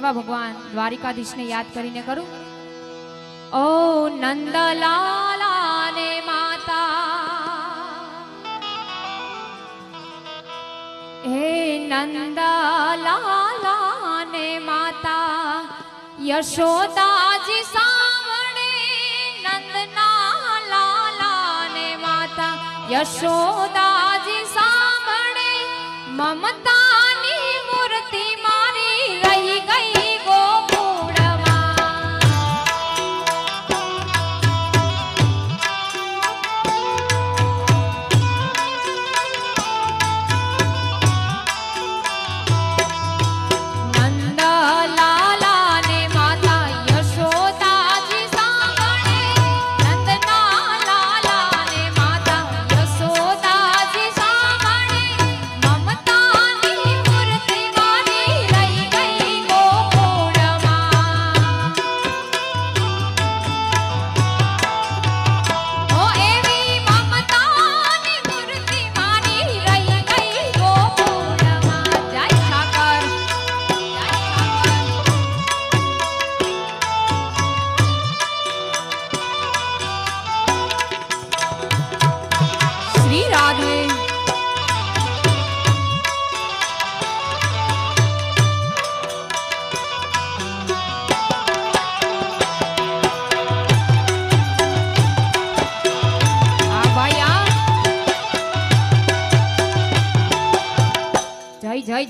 એવા ભગવાન દ્વારિકાધીશને યાદ કરીને કરું. ઓ નંદલાલા ને માતા. હે નંદલાલા ને માતા, યશોદાજી સાવણે નંદના લાલા ને માતા, યશોદા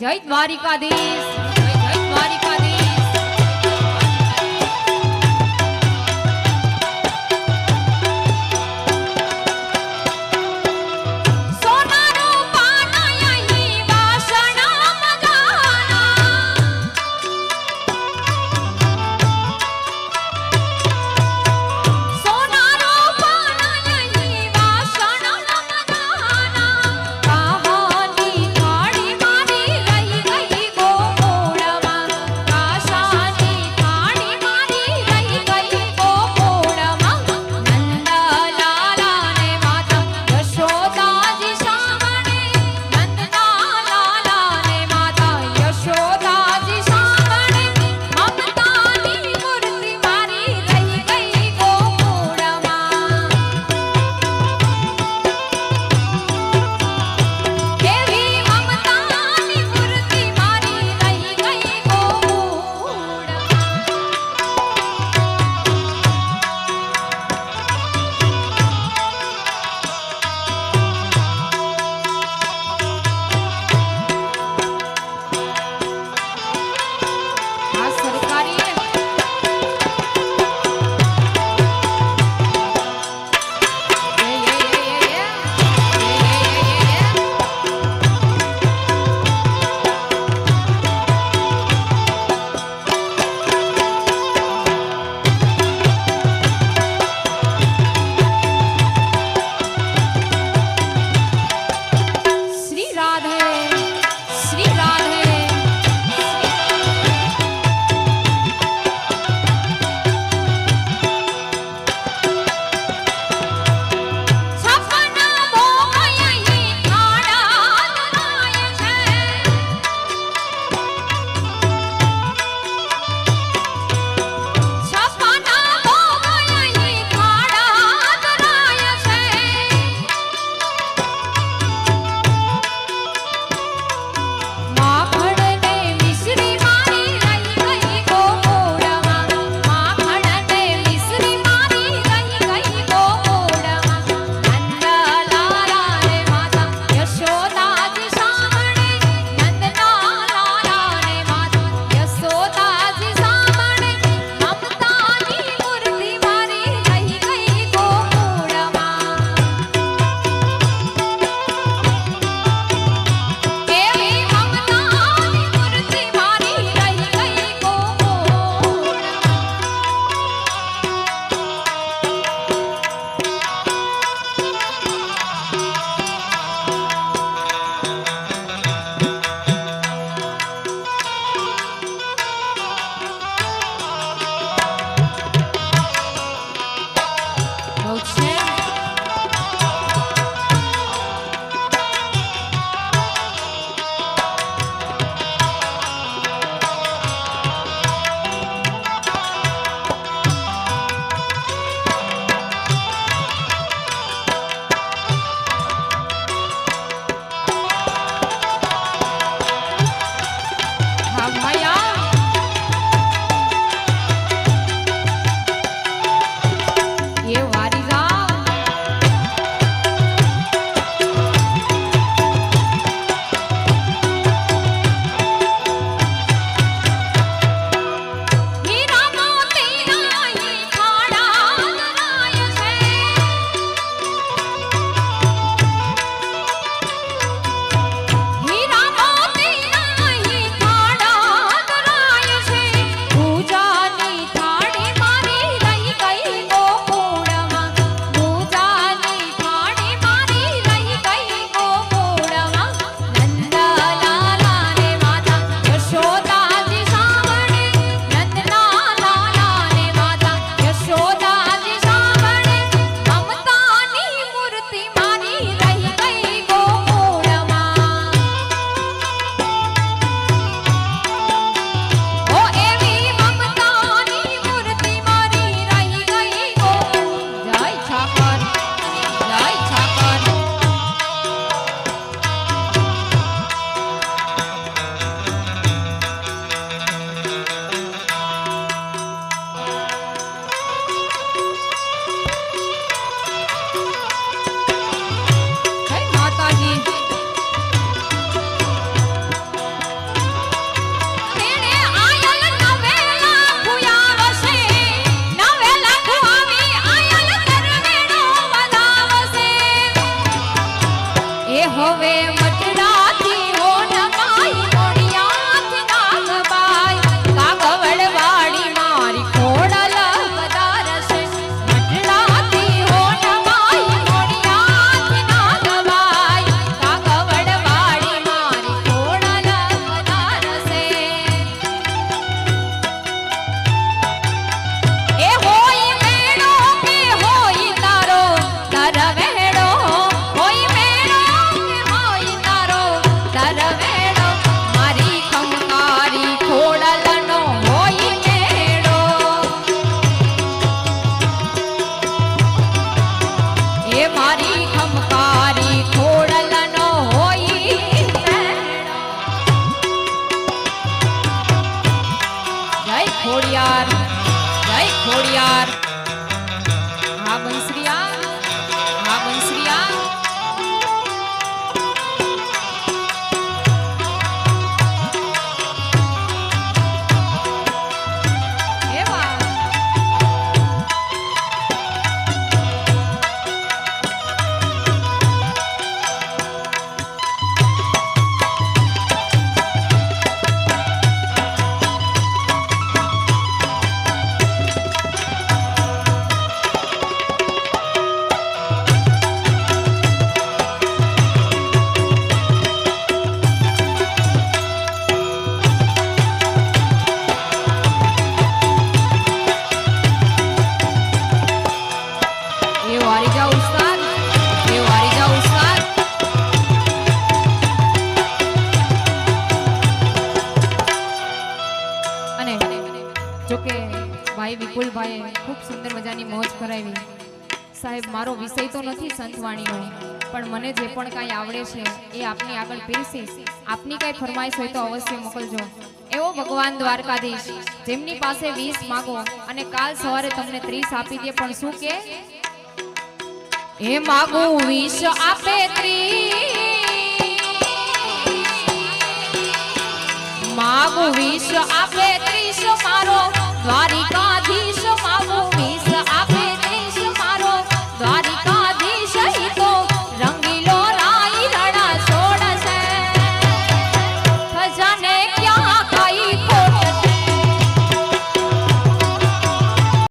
જય દ્વારિકાધીશ હવે ખોડિયાર. જય ખોડિયાર. વિપુલભાઈએ ખૂબ સુંદર મજાની મોજ કરાવી. સાહેબ, મારો વિષય તો નથી સંતવાણીનો, પણ મને જે પણ કાંઈ આવડે છે એ આપની આગળ પીરસીશ આપની કાંઈ ફરમાઈશ હોય તો અવશ્ય મોકલજો. એવો ભગવાન દ્વારકાધીશ, જેમની પાસે વીસ માગો અને કાલ સવારે તમને ત્રીસ આપી દે, પણ શું કે? એ માગું, વીસ આપે ત્રીસ. માગું, વીસ આપે ત્રીસ મારો